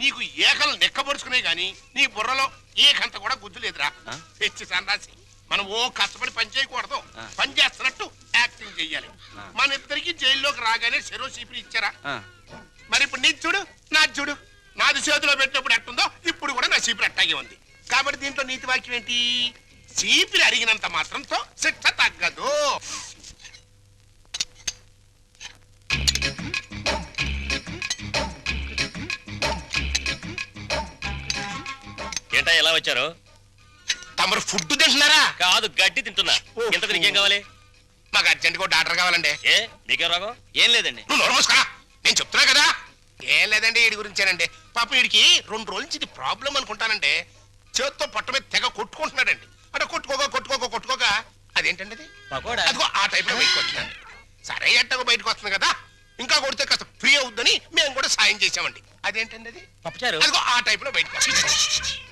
నీకు ఏకలు నెక్కబరుచుకునే గాని నీ బుర్రలో ఏకంత కూడా గుద్దు లేదురా? తెచ్చి సన్నాసి మనం ఓ కష్టపడి పని చేయకూడదు. పని చేస్తున్నట్టు యాక్టింగ్ చెయ్యాలి. మన ఇద్దరికి జైల్లోకి రాగానే చెరో చీపిరి ఇచ్చారా? మరి ఇప్పుడు నీ చూడు నా చూడు. నాది చేతిలో పెట్టినప్పుడు ఎట్టుందో ఇప్పుడు కూడా నా చీపిరి అట్టాగే ఉంది. కాబట్టి దీంట్లో నీతి వాక్యం ఏంటి? చీపిరి అరిగినంత మాత్రంతో శిక్ష తగ్గదు. ఏంటా ఎలా వచ్చారు? తమరు ఫుడ్ తింటున్నారా? కాదు గడ్డి తింటున్నా. ఇంత నీకేం కావాలి? మాకు అర్జెంట్గా ఒక డాక్టర్ కావాలండి. ఏ? నీకేం రాగం? ఏం లేదండి. నువ్వు నోరు మూసుకురా? నేను చెప్తున్నా కదా. ఏం లేదండి వీడి గురించేనండి. పాపం వీడికి రెండు రోజుల నుంచి ఇది ప్రాబ్లం అనుకుంటానండి. చేత్తో పొట్ట మీద తెగ కొట్టుకుంటున్నాడండి. అంటే కొట్టుకోక కొట్టుకోక కొట్టుకోక. అదేంటండి అది? పకోడా? అదిగో ఆ టైప్లో బయటకు వస్తుందండి సరే ఎట్టగో బయటకు వస్తుంది కదా. ఇంకా కొడితే కాస్త ఫ్రీ అవుద్దని మేము కూడా సాయం చేసామండి అదేంటండి అది? పప్పుచారు? అదిగో ఆ టైప్లో బయటకు వస్తుంది.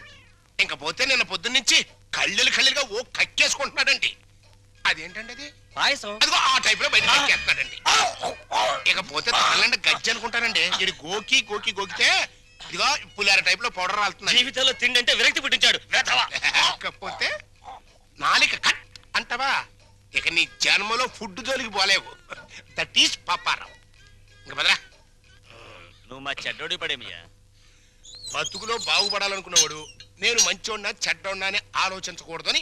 ఇంకా పోతే నిన్న పొద్దున్న నుంచి కళ్ళెలు కళ్ళెలుగా ఓ కక్కేసుకుంటున్నాడండి. అదేంటండి అది? పాయసం. అదిగో ఆ టైప్లో ఇకపోతే తాళ్ళంటే గజ్జి అనుకుంటానండి ఇది గోకి గోకి గోకితే ఇదిగో పులిహార టైప్లో పౌడర్ రాలుతుంది జీవితంలో తిండి అంటే విరక్తి పుట్టించాడు. లేకపోతే నాలిక కట్ అంటావా? ఇక నీ జన్మలో ఫుడ్ జోలికి పోలేవు. దట్ ఈస్ పప్పారావు ఇంక బదరా నువ్వు మా చెడ్డోడి పడేమియా బతుకులో బాగుపడాలనుకున్నవాడు నేను మంచోడినా చెడ్డోడినా అని ఆలోచించకూడదని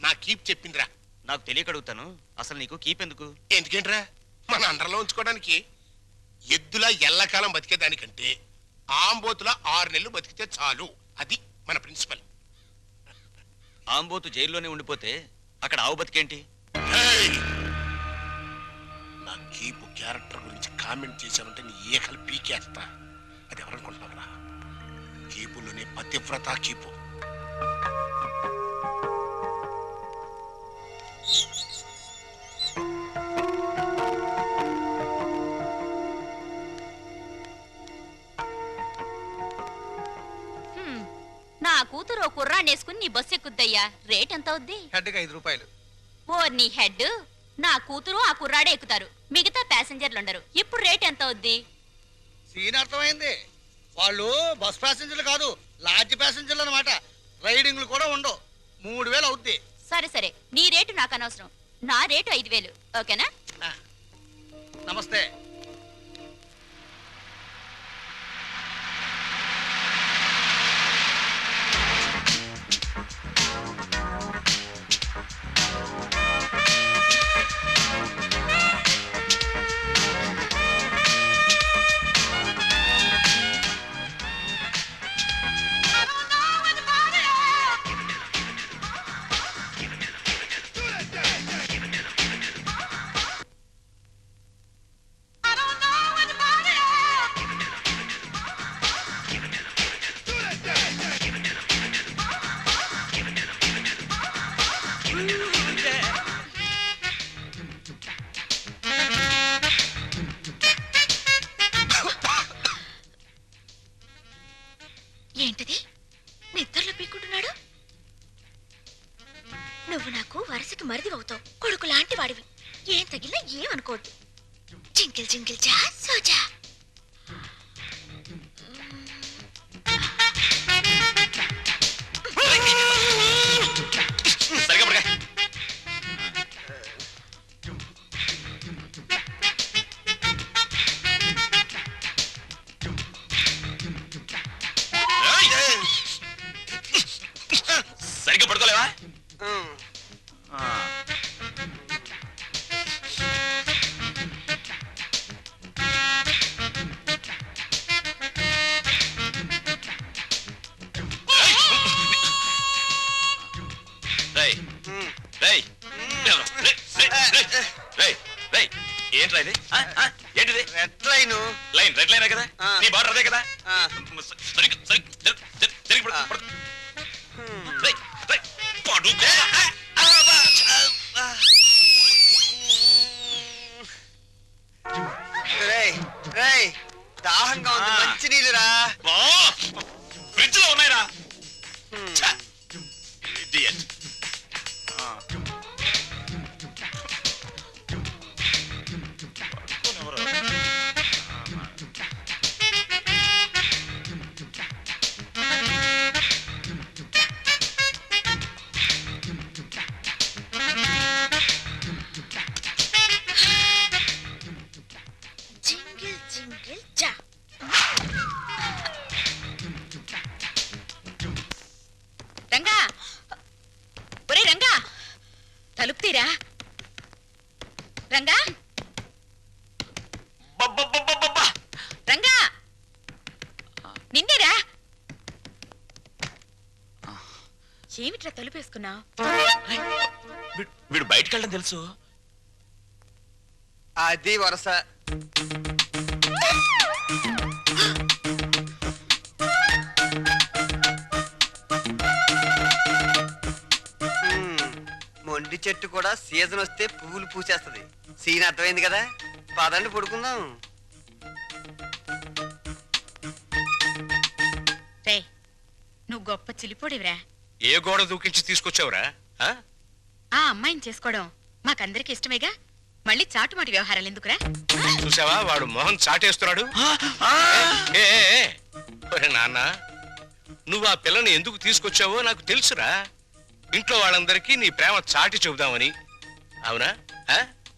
నా కీప్ చెప్పిందిరా. నాకు తెలియక అడుగుతాను అసలు నీకు కీప్ ఎందుకు? ఎందుకేంట్రా? మన అండర్లో ఉంచుకోవడానికి ఎద్దులా ఎల్లకాలం బతికేదానికంటే ఆంబోతులా ఆరు నెలలు బతికితే చాలు. అది మన ప్రిన్సిపల్. ఆంబోతు జైల్లోనే ఉండిపోతే అక్కడ ఆవు బతికేంటి! నా కీపు క్యారెక్టర్ గురించి కామెంట్ చేశావంటే నీ ఏకలు పీకేస్తా. అది ఎవరనుకుంటున్నావురా? కీపులోనే పతివ్రత కీపు. హ్మ్. నా కూతురు ఓ కుర్రాన్నేసుకుని నీ బస్సు ఎక్కుద్దయ్యా. రేట్ ఎంత అవుద్ది? హెడ్కి ఐదు రూపాయలు. ఓ నీ హెడ్? నా కూతురు ఆ కుర్రాడే ఎక్కుతారు. మిగతా ప్యాసింజర్లు ఉండరు. ఇప్పుడు రేట్ ఎంత అవుద్ది? సీన్ అర్థమైంది. వాళ్ళు బస్ ప్యాసింజర్లు కాదు లాడ్జ్ ప్యాసింజర్లు అనమాట రైడింగ్లు కూడా ఉండవు. మూడు వేలు అవుద్ది. సరే సరే. నీ రేటు నాకు అనవసరం. నా రేటు ఐదు వేలు. ఓకేనా. నమస్తే. వరుసకి మరిది అవుతావు. కొడుకు లాంటి వాడివి ఏం తగిలినా ఏమనుకోవద్దు. జింకిల్ జింకిల్ జా సోజా సరిగ్గా పడుకోలేవా? ఏంట్రా ఇది ఆ? ఆ? ఏంటిది red line line red line కదా ఆ. నీ బార్డర్ అదే కదా ఆ. సరిగ్గా సరిగ్గా. రేయ్, పడుకో. దాహంగా రంగా! రంగా! నిన్నేరా? ఏమిట్రా తలుపేసుకున్నావు? వీడు- వీడు బయటకు వెళ్ళడం తెలుసు. అది వరస. మొండి చెట్టు కూడా సీజన్ వస్తే పువ్వులు పూసేస్తది. సీన్ అర్థమైంది కదా? పదండి పడుకుందాం. రే నువ్వు గొప్ప చిలిపోడివిరా. ఏ గోడ దూకించి తీసుకొచ్చావురా? ఆ? ఆ అమ్మాయిని చేసుకోవడం మాకందరికి ఇష్టమేగా? మళ్ళీ చాటుమాటి వ్యవహారాలు ఎందుకురా? చూసావా? వాడు మొహం చాటేస్తున్నాడు. ఏ, ఏ, ఏ. ఒరే నాన్న నువ్వు ఆ పిల్లని ఎందుకు తీసుకొచ్చావో నాకు తెలుసురా. ఇంట్లో వాళ్ళందరికీ నీ ప్రేమ చాటి చెబుదామని అవునా ఆ?